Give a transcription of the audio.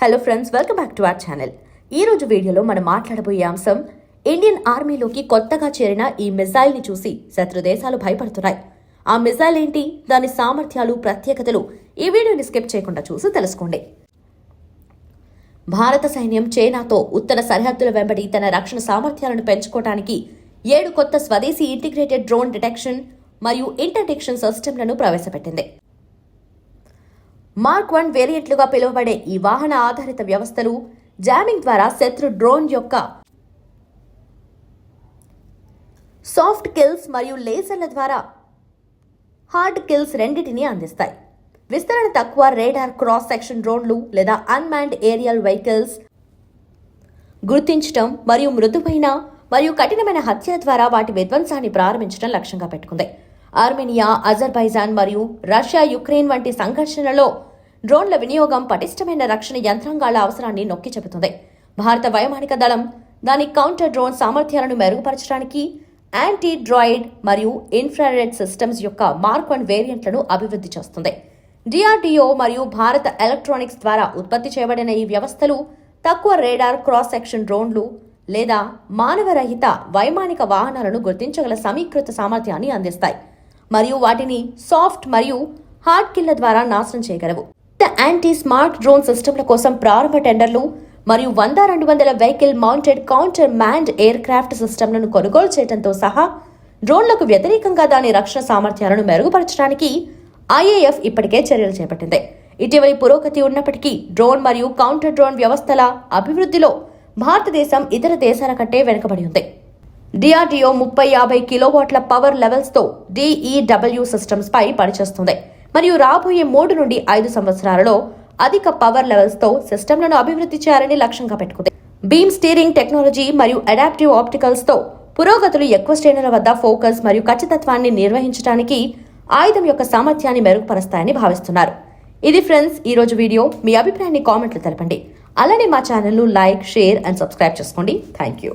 Hello friends welcome back to our channel ఈ రోజు వీడియోలో మనం మాట్లాడబోయే అంశం ఇండియన్ ఆర్మీలోకి కొత్తగా చేరిన ఈ మిజైల్ని చూసి శత్రు దేశాలు భయపడుతున్నాయి. ఆ మిజైల్ ఏంటి? దాని సామర్థ్యాలు ప్రత్యేకతలు ఈ వీడియోని స్కిప్ చేయకుండా చూసి తెలుసుకోండి. భారత సైన్యం చైనాతో ఉత్తర సరిహద్దుల వెంబడి తన రక్షణ సామర్థ్యాలను పెంచుకోవడానికి ఏడు కొత్త స్వదేశీ ఇంటిగ్రేటెడ్ డ్రోన్ డిటెక్షన్ మరియు ఇంటర్డిక్షన్ సిస్టమ్లను ప్రవేశపెట్టింది. మార్క్ వన్ వేరియంట్లుగా పిలువబడే ఈ వాహన ఆధారిత వ్యవస్థలు జామింగ్ ద్వారా శత్రు డ్రోన్ యొక్క సాఫ్ట్ కిల్స్ మరియు లేజర్ల ద్వారా హార్డ్ కిల్స్ రెండింటినీ అందిస్తాయి. విస్తరణ తక్కువ రేడార్ క్రాస్ సెక్షన్ డ్రోన్లు లేదా అన్మాన్డ్ ఏరియల్ వెహికల్స్ గుర్తించటం మరియు మృదువైన మరియు కఠినమైన హత్యల ద్వారా వాటి విధ్వంసాన్ని ప్రారంభించడం లక్ష్యంగా పెట్టుకుంది. ఆర్మేనియా అజర్బైజాన్ మరియు రష్యా యుక్రెయిన్ వంటి సంఘర్షణలో డ్రోన్ల వినియోగం పటిష్టమైన రక్షణ యంత్రాంగాల అవసరాన్ని నొక్కి చెబుతుంది. భారత వైమానిక దళం దాని కౌంటర్ డ్రోన్ సామర్థ్యాలను మెరుగుపరచడానికి యాంటీ డ్రాయిడ్ మరియు ఇన్ఫ్రారెడ్ సిస్టమ్స్ యొక్క మార్క్ వన్ వేరియంట్లను అభివృద్ధి చేస్తుంది. డిఆర్డిఓ మరియు భారత ఎలక్ట్రానిక్స్ ద్వారా ఉత్పత్తి చేయబడిన ఈ వ్యవస్థలు తక్కువ రేడార్ క్రాస్ సెక్షన్ డ్రోన్లు లేదా మానవరహిత వైమానిక వాహనాలను గుర్తించగల సమీకృత సామర్థ్యాన్ని అందిస్తాయి. మరియు వాటిని సాఫ్ట్ మరియు హార్డ్ కిల్ల ద్వారా నాశనం చేయగలవు. యాంటీ స్మార్ట్ డ్రోన్ సిస్టమ్ల కోసం ప్రారంభ టెండర్లు మరియు వంద రెండు వందల vehicle mounted counter manned aircraft సిస్టమ్లను కొనుగోలు చేయడంతో సహా డ్రోన్లకు వ్యతిరేకంగా దాని రక్షణ సామర్థ్యాలను మెరుగుపరచడానికి ఐఏఎఫ్ ఇప్పటికే చర్యలు చేపట్టింది. ఇటీవలి పురోగతి ఉన్నప్పటికీ డ్రోన్ మరియు కౌంటర్ డ్రోన్ వ్యవస్థల అభివృద్ధిలో భారతదేశం ఇతర దేశాల కంటే వెనుకబడి ఉంది. డిఆర్డీఓ ముప్పై యాభై కిలోవాట్ల పవర్ లెవెల్స్తో డిఈడబ్ల్యూ సిస్టమ్స్పై పనిచేస్తుంది. మరియు రాబోయే మూడు నుండి ఐదు సంవత్సరాలలో అధిక పవర్ లెవెల్స్తో సిస్టమ్లను అభివృద్ధి చేయాలని లక్ష్యంగా పెట్టుకుంది. బీమ్ స్టీరింగ్ టెక్నాలజీ మరియు అడాప్టివ్ ఆప్టికల్స్తో పురోగతులు ఎక్కువ శ్రేణుల వద్ద ఫోకస్ మరియు ఖచ్చితత్వాన్ని నిర్వహించడానికి ఆయుధం యొక్క సామర్థ్యాన్ని మెరుగుపరుస్తాయని భావిస్తున్నారు. ఇది ఫ్రెండ్స్ ఈ రోజు వీడియో. మీ అభిప్రాయాన్ని కామెంట్లు తెలపండి. అలానే మా ఛానల్ను లైక్ షేర్ అండ్ సబ్స్క్రైబ్ చేసుకోండి. Thank you